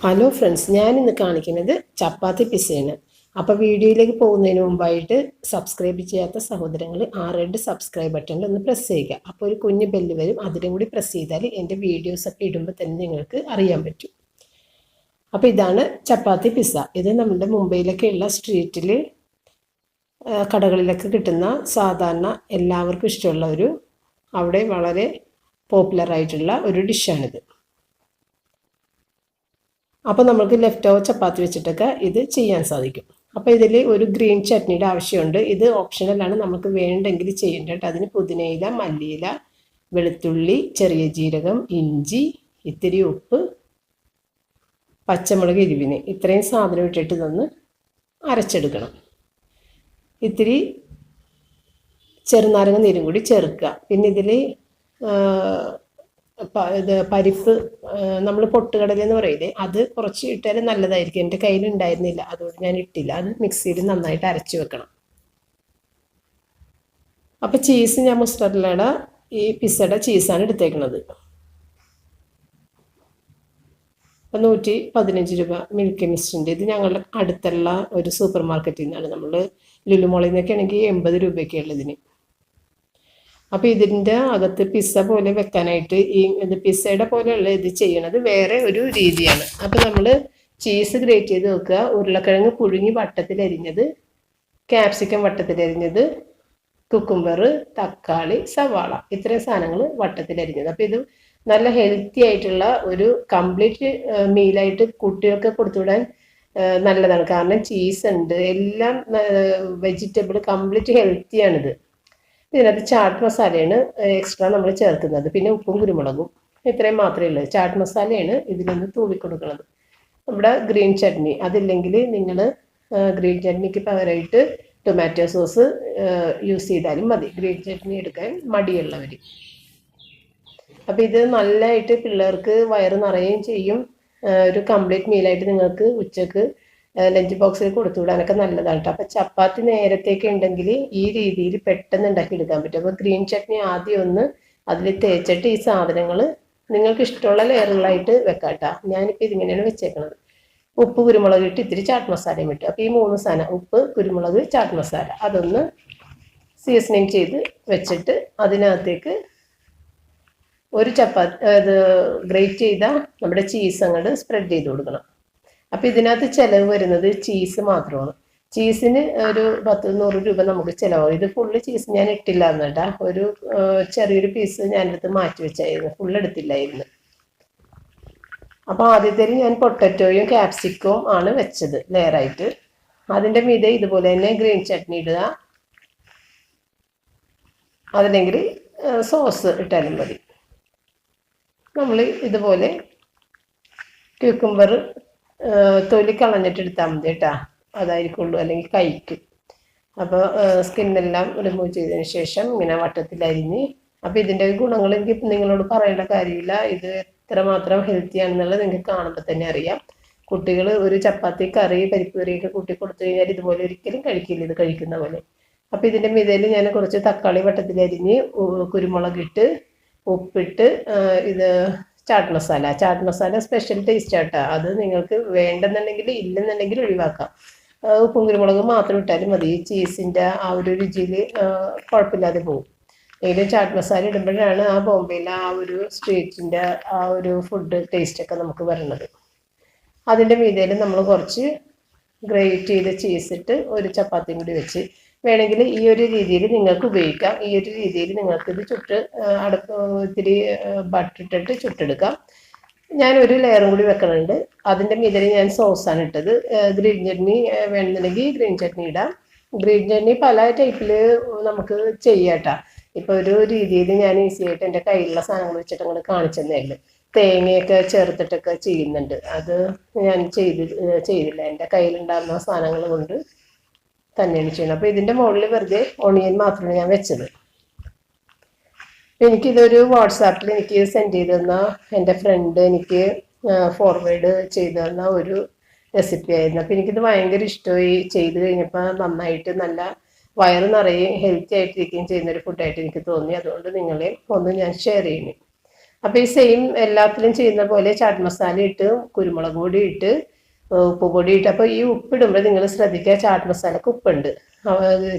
Hello friends ഞാൻ ഇന്ന് കാണിക്കുന്നത് ചപ്പാത്തി പിസയാണ് അപ്പോൾ വീഡിയോയിലേക്ക് പോകുന്നതിന് മുമ്പായിട്ട് സബ്സ്ക്രൈബ് ചെയ്യാത്ത സഹോദരങ്ങൾ ആ റെഡ് സബ്സ്ക്രൈബ് ബട്ടണിൽ ഒന്ന് പ്രസ് ചെയ്യുക. അപ്പോൾ ഒരു കുഞ്ഞ് ബെല്ല് വരും അതിലും കൂടി പ്രസ് ചെയ്താൽ എന്റെ വീഡിയോസൊക്കെ ഇടുമ്പോൾ തന്നെ നിങ്ങൾക്ക് അറിയാൻ പറ്റും. അപ്പോൾ ഇതാണ് ചപ്പാത്തി പിസ്സ ഇത് നമ്മുടെ മുംബൈയിലൊക്കെ ഉള്ള സ്ട്രീറ്റിൽ കടകളിലൊക്കെ കിട്ടുന്ന സാധാരണ എല്ലാവർക്കും ഇഷ്ടമുള്ള ഒരു അവിടെ വളരെ പോപ്പുലറായിട്ടുള്ള ഒരു ഡിഷാണിത് അപ്പോൾ നമുക്ക് ലെഫ്റ്റ് ഓവർ ചപ്പാത്തി വെച്ചിട്ടൊക്കെ ഇത് ചെയ്യാൻ സാധിക്കും. അപ്പോൾ ഇതിൽ ഒരു ഗ്രീൻ ചട്നിയുടെ ആവശ്യമുണ്ട്. ഇത് ഓപ്ഷണലാണ് നമുക്ക് വേണ്ടെങ്കിൽ ചെയ്യേണ്ടത് അതിന് പുതിനയില മല്ലിയില വെളുത്തുള്ളി ചെറിയ ജീരകം ഇഞ്ചി ഇത്തിരി ഉപ്പ് പച്ചമുളക് എരിവിന്. ഇത്രയും സാധനം ഇട്ടിട്ട് ഇതൊന്ന് അരച്ചെടുക്കണം. ഇത്തിരി ചെറുനാരങ്ങ നീരും കൂടി ചേർക്കുക. പിന്നെ ഇതിൽ ഇത് പരിപ്പ് നമ്മൾ പൊട്ടുകടല എന്ന് പറയില്ലേ അത് കുറച്ച് ഇട്ടാൽ നല്ലതായിരിക്കും. എന്റെ കയ്യിൽ ഉണ്ടായിരുന്നില്ല അതുകൊണ്ട് ഞാൻ ഇട്ടില്ല. അത് മിക്സിയിൽ നന്നായിട്ട് അരച്ച് വെക്കണം. അപ്പോൾ ചീസ് ഞാൻ മുസ്റ്ററിലയുടെ ഈ പിസ്സയുടെ ചീസാണ് എടുത്തേക്കുന്നത് അപ്പം നൂറ്റി പതിനഞ്ച് രൂപ മിൽക്ക് മിസ്റ്റിന്റെ ഇത് ഞങ്ങളുടെ അടുത്തുള്ള ഒരു സൂപ്പർ മാർക്കറ്റിൽ നിന്നാണ് നമ്മൾ ലുലുമോളിൽ നിന്നൊക്കെ ആണെങ്കിൽ എൺപത് രൂപയൊക്കെ ഉള്ളതിന്. അപ്പോൾ ഇതിന്റെ അകത്ത് പിസ്സ പോലെ വെക്കാനായിട്ട് ഈ ഇത് പിസ്സയുടെ പോലെയുള്ള ഇത് ചെയ്യണത് വേറെ ഒരു രീതിയാണ്. അപ്പോൾ നമ്മൾ ചീസ് ഗ്രേറ്റ് ചെയ്ത് വെക്കുക. ഉരുളക്കിഴങ്ങ് പുഴുങ്ങി വട്ടത്തിലരിഞ്ഞത് ക്യാപ്സിക്കം വട്ടത്തിലരിഞ്ഞത് കുക്കുംബർ തക്കാളി സവാള ഇത്രയും സാധനങ്ങൾ വട്ടത്തിലരിഞ്ഞത് അപ്പോൾ ഇത് നല്ല ഹെൽത്തി ആയിട്ടുള്ള ഒരു കംപ്ലീറ്റ് മീലായിട്ട് കുട്ടികൾക്ക് കൊടുത്തുവിടാൻ നല്ലതാണ്. കാരണം ചീസ് ഉണ്ട്. എല്ലാം വെജിറ്റബിൾ കംപ്ലീറ്റ് ഹെൽത്തിയാണിത് ഇതിനകത്ത് ചാട്ട് മസാലയാണ് എക്സ്ട്രാ നമ്മൾ ചേർക്കുന്നത്. പിന്നെ ഉപ്പും കുരുമുളകും. ഇത്രയും മാത്രമേ ഉള്ളൂ. ചാട്ട് മസാലയാണ് ഇതിലൊന്ന് തൂവി കൊടുക്കുന്നത്. നമ്മുടെ ഗ്രീൻ ചട്നി. അതില്ലെങ്കിൽ നിങ്ങൾ ഗ്രീൻ ചട്നിക്ക് പകരമായിട്ട് ടൊമാറ്റോ സോസ് യൂസ് ചെയ്താലും മതി. ഗ്രീൻ ചട്നി എടുക്കാൻ മടിയുള്ളവർ അപ്പോൾ ഇത് നല്ലതായിട്ട് പിള്ളേർക്ക് വയറ് നിറയുകയും ചെയ്യും. ഒരു കംപ്ലീറ്റ് മീലായിട്ട് നിങ്ങൾക്ക് ഉച്ചയ്ക്ക് ലഞ്ച് ബോക്സിൽ കൊടുത്തു വിടാനൊക്കെ നല്ലതാണ് കേട്ടോ അപ്പോൾ ചപ്പാത്തി നേരത്തേക്ക് ഉണ്ടെങ്കിൽ ഈ രീതിയിൽ പെട്ടെന്ന് ഉണ്ടാക്കി എടുക്കാൻ പറ്റും. അപ്പോൾ ഗ്രീൻ ചട്നി ആദ്യം ഒന്ന് അതിൽ തേച്ചിട്ട് ഈ സാധനങ്ങൾ നിങ്ങൾക്ക് ഇഷ്ടമുള്ള ലെയറുകളായിട്ട് വെക്കാം കേട്ടോ ഞാനിപ്പോൾ ഇതിങ്ങനെയാണ് വെച്ചേക്കുന്നത് ഉപ്പ് കുരുമുളക് ഇട്ട് ഇത്തിരി ചാട്ട് മസാലയും ഇട്ടു. അപ്പോൾ ഈ മൂന്ന് സാധനം ഉപ്പ് കുരുമുളക് ചാട്ട് മസാല അതൊന്ന് സീസണിങ് ചെയ്ത് വെച്ചിട്ട് അതിനകത്തേക്ക് ഒരു ചപ്പാത്തി ഇത് ഗ്രേറ്റ് ചെയ്ത നമ്മുടെ ചീസ് അങ്ങോട്ട് സ്പ്രെഡ് ചെയ്ത് കൊടുക്കണം. അപ്പോൾ ഇതിനകത്ത് ചിലവ് വരുന്നത് ചീസ് മാത്രമാണ്. ചീസിന് ഒരു പത്ത് നൂറ് രൂപ നമുക്ക് ചിലവാകും. ഇത് ഫുള്ള് ചീസ് ഞാൻ ഇട്ടില്ല എന്നിട്ടാ. ഒരു ചെറിയൊരു പീസ് ഞാൻ ഞാനെടുത്ത് മാറ്റി വെച്ചായിരുന്നു. ഫുള്ള് എടുത്തില്ലായിരുന്നു. അപ്പോൾ ആദ്യത്തെ ഞാൻ പൊട്ടറ്റോയും ക്യാപ്സിക്കവും ആണ് വെച്ചത് ലെയറായിട്ട് അതിന്റെ മീതെ ഇതുപോലെ തന്നെ ഗ്രീൻ ചട്നി ഇടുക. അതല്ലെങ്കിൽ സോസ് ഇട്ടാലും മതി. നമ്മൾ ഇതുപോലെ ക്യൂക്കുംബർ തൊലി കളഞ്ഞിട്ട് എടുത്താൽ മതി കേട്ടോ. അതായിരിക്കുള്ളൂ. അല്ലെങ്കിൽ കഴിക്കും അപ്പോൾ സ്കിന്നെല്ലാം റിമൂവ് ചെയ്തതിന് ശേഷം ഇങ്ങനെ വട്ടത്തിലരിഞ്ഞ് അപ്പോൾ ഇതിന്റെ ഗുണങ്ങൾ എനിക്ക് നിങ്ങളോട് പറയേണ്ട കാര്യമില്ല. ഇത് എത്രമാത്രം ഹെൽത്തി ആണെന്നുള്ളത് നിങ്ങൾക്ക് കാണുമ്പോൾ തന്നെ അറിയാം. കുട്ടികൾ ഒരു ചപ്പാത്തി കറി പരിപ്പ് കറിയൊക്കെ കൂട്ടി കൊടുത്തു കഴിഞ്ഞാൽ ഇതുപോലെ ഒരിക്കലും കഴിക്കില്ല ഇത് കഴിക്കുന്ന പോലെ. അപ്പോൾ ഇതിന്റെ മിതയിൽ ഞാൻ കുറച്ച് തക്കാളി വട്ടത്തിലരിഞ്ഞ് കുരുമുളകിട്ട് ഉപ്പിട്ട് ഇത് ചാട്ട് മസാല ചാട്ട് മസാല സ്പെഷ്യൽ ടേസ്റ്റ് ആട്ടോ. അത് നിങ്ങൾക്ക് വേണ്ടെന്നുണ്ടെങ്കിൽ ഇല്ലെന്നുണ്ടെങ്കിൽ ഒഴിവാക്കാം. ഉപ്പും കുരുമുളക് മാത്രം ഇട്ടാലും മതി. ചീസിന്റെ ആ ഒരു രുചിയിൽ കുഴപ്പമില്ലാതെ പോകും. എങ്കിലും ചാട്ട് മസാല ഇടുമ്പോഴാണ് ആ ബോംബെയിലെ ആ ഒരു സ്ട്രീറ്റിന്റെ ആ ഒരു ഫുഡ് ടേസ്റ്റൊക്കെ നമുക്ക് വരുന്നത് അതിന്റെ മീതയിൽ നമ്മൾ കുറച്ച് ഗ്രേറ്റ് ചെയ്ത ചീസിട്ട് ഒരു ചപ്പാത്തിയും കൂടി വെച്ച് വേണമെങ്കിൽ ഈ ഒരു രീതിയിൽ നിങ്ങൾക്ക് ഉപയോഗിക്കാം. ഈ ഒരു രീതിയിൽ നിങ്ങൾക്ക് ഇത് ചുട്ട് അടുപ്പ് ഇത്തിരി ബട്ടിട്ടിട്ട് ചുട്ടെടുക്കാം. ഞാൻ ഒരു ലെയറും കൂടി വെക്കണുണ്ട്. അതിന്റെ മീതിൽ ഞാൻ സോസാണ് ഇട്ടത്. ഗ്രീൻ ചട്നി വേണമെന്നുണ്ടെങ്കിൽ ഗ്രീൻ ചട്നി ഇടാം. ഗ്രീൻ ചട്നി പല ടൈപ്പിൽ നമുക്ക് ചെയ്യാട്ടാ ഇപ്പോൾ ഒരു രീതിയിൽ ഞാൻ ഈസി ആയിട്ട് എന്റെ കയ്യിലുള്ള സാധനങ്ങൾ വെച്ചിട്ട് അങ്ങോട്ട് കാണിച്ചു തേങ്ങയൊക്കെ ചേർത്തിട്ടൊക്കെ ചെയ്യുന്നുണ്ട്. അത് ഞാൻ ചെയ്ത് ചെയ്തില്ല. എന്റെ കയ്യിലുണ്ടാകുന്ന സാധനങ്ങൾ കൊണ്ട് തന്നെയാണ് ചെയ്യണം അപ്പോൾ ഇതിന്റെ മുകളിൽ വെറുതെ ഓണിയൻ മാത്രമാണ് ഞാൻ വെച്ചത്. എനിക്കിതൊരു വാട്സാപ്പിൽ എനിക്ക് സെൻഡ് ചെയ്ത് തന്ന എന്റെ ഫ്രണ്ട് എനിക്ക് ഫോർവേഡ് ചെയ്ത് തന്ന ഒരു റെസിപ്പി ആയിരുന്നു. അപ്പോൾ എനിക്കിത് ഭയങ്കര ഇഷ്ടമായി. ചെയ്ത് കഴിഞ്ഞപ്പോൾ നന്നായിട്ട് നല്ല വയറ് നിറയെ ഹെൽത്തി ആയിട്ടിരിക്കുകയും ചെയ്യുന്ന ഒരു ഫുഡായിട്ട് എനിക്ക് തോന്നി. അതുകൊണ്ട് നിങ്ങളെ ഒന്ന് ഞാൻ ഷെയർ ചെയ്യുന്നു. അപ്പോൾ ഈ സെയിം എല്ലാത്തിലും ചെയ്യുന്ന പോലെ ചാട്ട് മസാല ഇട്ട് കുരുമുളക് പൊടി ഇട്ട് ഉപ്പ് പൊടി ഇട്ട് അപ്പോൾ ഈ ഉപ്പിടുമ്പോൾ നിങ്ങൾ ശ്രദ്ധിക്കുക ചാട്ട് മസാലക്ക് ഉപ്പുണ്ട്.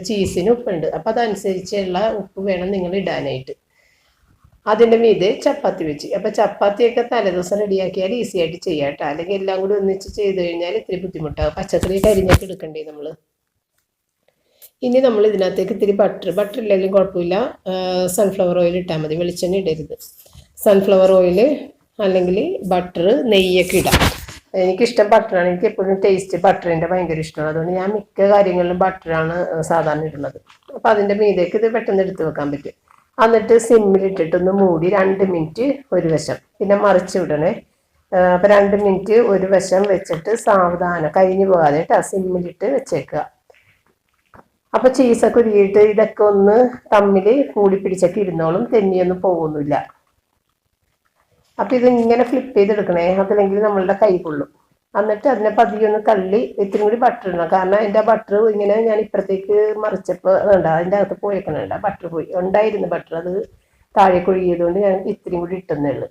ചീസിന് ഉപ്പുണ്ട്. അപ്പോൾ അതനുസരിച്ചുള്ള ഉപ്പ് വേണം നിങ്ങൾ ഇടാനായിട്ട്. അതിന്റെ മീതെ ചപ്പാത്തി വെച്ച്. അപ്പോൾ ചപ്പാത്തിയൊക്കെ തലേദിവസം റെഡിയാക്കിയാൽ ഈസി ആയിട്ട് ചെയ്യാം കേട്ടോ അല്ലെങ്കിൽ എല്ലാം കൂടി ഒന്നിച്ച് ചെയ്ത് കഴിഞ്ഞാൽ ഇത്തിരി ബുദ്ധിമുട്ടാകും പച്ചക്കറി കരിഞ്ഞൊക്കെ എടുക്കണ്ടേ നമ്മൾ ഇനി നമ്മൾ ഇതിനകത്തേക്ക് ഇത്തിരി ബട്ടർ. ബട്ടർ ഇല്ലെങ്കിലും കുഴപ്പമില്ല. സൺഫ്ലവർ ഓയിൽ ഇട്ടാൽ മതി. വെളിച്ചെണ്ണ ഇടരുത്. സൺഫ്ലവർ ഓയിൽ അല്ലെങ്കിൽ ബട്ടർ നെയ്യൊക്കെ ഇടാം. എനിക്കിഷ്ടം ബട്ടറാണ് എനിക്ക് എപ്പോഴും ടേസ്റ്റ് ബട്ടറിന്റെ ഭയങ്കര ഇഷ്ടമാണ്. അതുകൊണ്ട് ഞാൻ മിക്ക കാര്യങ്ങളിലും ബട്ടറാണ് സാധാരണ ഇടുന്നത്. അപ്പോൾ അതിന്റെ മീതേക്ക് ഇത് പെട്ടെന്ന് എടുത്തു വെക്കാൻ പറ്റും. എന്നിട്ട് സിമ്മിലിട്ടിട്ടൊന്ന് മൂടി രണ്ട് മിനിറ്റ് ഒരു വശം. പിന്നെ മറിച്ച് വിടണേ. അപ്പോൾ രണ്ട് മിനിറ്റ് ഒരു വശം വെച്ചിട്ട് സാവധാനം. കഴിഞ്ഞു പോകാതെ കേട്ടോ സിമ്മിലിട്ട് വെച്ചേക്കുക. അപ്പോൾ ചീസൊക്കെ ഉരുകിയിട്ട് ഇതൊക്കെ ഒന്ന് തമ്മിൽ കൂടി പിടിച്ചൊക്കെ ഇരുന്നോളും. തെന്നിയൊന്നും പോകുന്നില്ല അപ്പം ഇത് ഇങ്ങനെ ഫ്ലിപ്പ് ചെയ്തെടുക്കണേ. അതല്ലെങ്കിൽ നമ്മളുടെ കൈ കൊള്ളും എന്നിട്ട് അതിനെ പതിയെ ഒന്ന് തള്ളി ഇത്തിരി കൂടി ബട്ടർ ഇടണം. കാരണം അതിന്റെ ബട്ടർ ഇങ്ങനെ ഞാൻ ഇപ്പുറത്തേക്ക് മറിച്ചപ്പോൾ വേണ്ട അതിന്റെ അകത്ത് പോയേക്കണേണ്ട. ബട്ടർ പോയി. ഉണ്ടായിരുന്നു ബട്ടർ അത് താഴെ കൊഴിയതുകൊണ്ട് ഞാൻ ഇത്തിരി കൂടി ഇട്ടെന്നേ ഉള്ളൂ.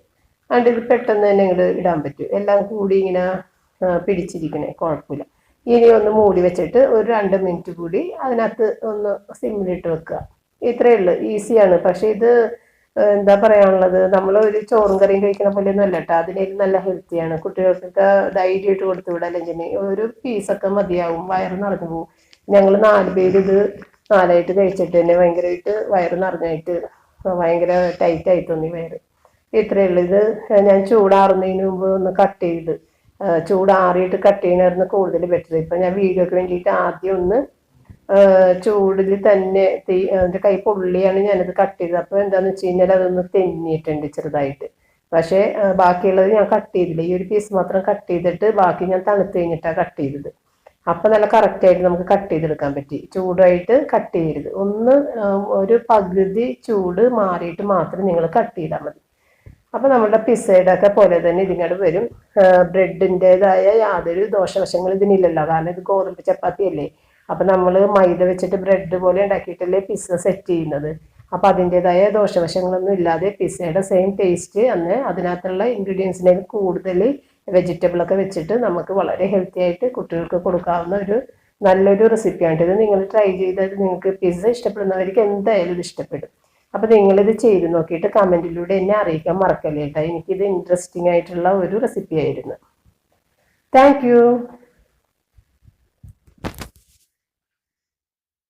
അതുകൊണ്ട് ഇത് പെട്ടെന്ന് തന്നെ ഇങ്ങോട്ട് ഇടാൻ പറ്റും. എല്ലാം കൂടി ഇങ്ങനെ പിടിച്ചിരിക്കണേ. കുഴപ്പമില്ല. ഇനി ഒന്ന് മൂടി വെച്ചിട്ട് ഒരു രണ്ട് മിനിറ്റ് കൂടി അതിനകത്ത് ഒന്ന് സിമ്മിലിട്ട് വെക്കുക. ഇത്രയേ ഉള്ളൂ. ഈസിയാണ് പക്ഷേ ഇത് എന്താ പറയാനുള്ളത്? നമ്മൾ ഒരു ചോറും കറിയും കഴിക്കുന്ന പോലെ ഒന്നും അല്ല കേട്ടോ അതിനേലും നല്ല ഹെൽത്തിയാണ് കുട്ടികൾക്കൊക്കെ ധൈര്യമായിട്ട് കൊടുത്തു വിടാം അല്ലെങ്കിൽ ഒരു പീസൊക്കെ മതിയാവും. വയറ് നിറഞ്ഞു പോകും ഞങ്ങൾ നാല് പേര് ഇത് നാലായിട്ട് കഴിച്ചിട്ട് തന്നെ ഭയങ്കരമായിട്ട് വയറ് നിറഞ്ഞായിട്ട് ഭയങ്കര ടൈറ്റ് ആയി തോന്നി വയറ്. ഇത്രയേ ഇത് ഞാൻ ചൂടാറുന്നതിന് മുമ്പ് ഒന്ന് കട്ട് ചെയ്ത് ചൂടാറിയിട്ട് കട്ട് ചെയ്യുന്നതായിരുന്നു കൂടുതൽ ബെറ്റർ ഇപ്പം ഞാൻ വീഡിയോക്ക് വേണ്ടിയിട്ട് ആദ്യം ഒന്ന് ചൂടിൽ തന്നെ തീ എന്റെ കൈ പൊള്ളിയാണ് ഞാനത് കട്ട് ചെയ്തത്. അപ്പോൾ എന്താണെന്ന് വെച്ച് കഴിഞ്ഞാൽ അതൊന്ന് തെന്നിയിട്ടുണ്ട് ചെറുതായിട്ട്. പക്ഷേ ബാക്കിയുള്ളത് ഞാൻ കട്ട് ചെയ്തില്ല. ഈ ഒരു പീസ് മാത്രം കട്ട് ചെയ്തിട്ട് ബാക്കി ഞാൻ തണുത്ത് കഴിഞ്ഞിട്ടാണ് കട്ട് ചെയ്തത്. അപ്പം നല്ല കറക്റ്റായിട്ട് നമുക്ക് കട്ട് ചെയ്തെടുക്കാൻ പറ്റി. ചൂടായിട്ട് കട്ട് ചെയ്യരുത്. ഒന്ന് ഒരു പകുതി ചൂട് മാറിയിട്ട് മാത്രം നിങ്ങൾ കട്ട് ചെയ്താൽ മതി. അപ്പം നമ്മുടെ പിസയുടെ ഒക്കെ പോലെ തന്നെ ഇതിങ്ങോട്ട് വരും. ബ്രെഡിന്റെതായ യാതൊരു ദോഷവശങ്ങളും ഇതിനില്ലല്ലോ. കാരണം ഇത് ഗോതമ്പ് ചപ്പാത്തി അല്ലേ അപ്പം നമ്മൾ മൈദ വെച്ചിട്ട് ബ്രെഡ് പോലെ ഉണ്ടാക്കിയിട്ടല്ലേ പിസ്സ സെറ്റ് ചെയ്യുന്നത്. അപ്പോൾ അതിന്റെതായ ദോഷവശങ്ങളൊന്നും ഇല്ലാതെ പിസ്സയുടെ സെയിം ടേസ്റ്റ് അന്ന് അതിനകത്തുള്ള ഇൻഗ്രീഡിയൻസിനെ കൂടുതൽ വെജിറ്റബിളൊക്കെ വെച്ചിട്ട് നമുക്ക് വളരെ ഹെൽത്തി ആയിട്ട് കുട്ടികൾക്ക് കൊടുക്കാവുന്ന ഒരു നല്ലൊരു റെസിപ്പിയാണ് ഇത് നിങ്ങൾ ട്രൈ ചെയ്താൽ നിങ്ങൾക്ക് പിസ്സ ഇഷ്ടപ്പെടുന്നവർക്ക് എന്തായാലും ഇത് ഇഷ്ടപ്പെടും. അപ്പോൾ നിങ്ങളിത് ചെയ്ത് നോക്കിയിട്ട് കമന്റിലൂടെ എന്നെ അറിയിക്കാൻ മറക്കല്ലേട്ടോ എനിക്കിത് ഇൻട്രസ്റ്റിംഗ് ആയിട്ടുള്ള ഒരു റെസിപ്പി ആയിരുന്നു. താങ്ക്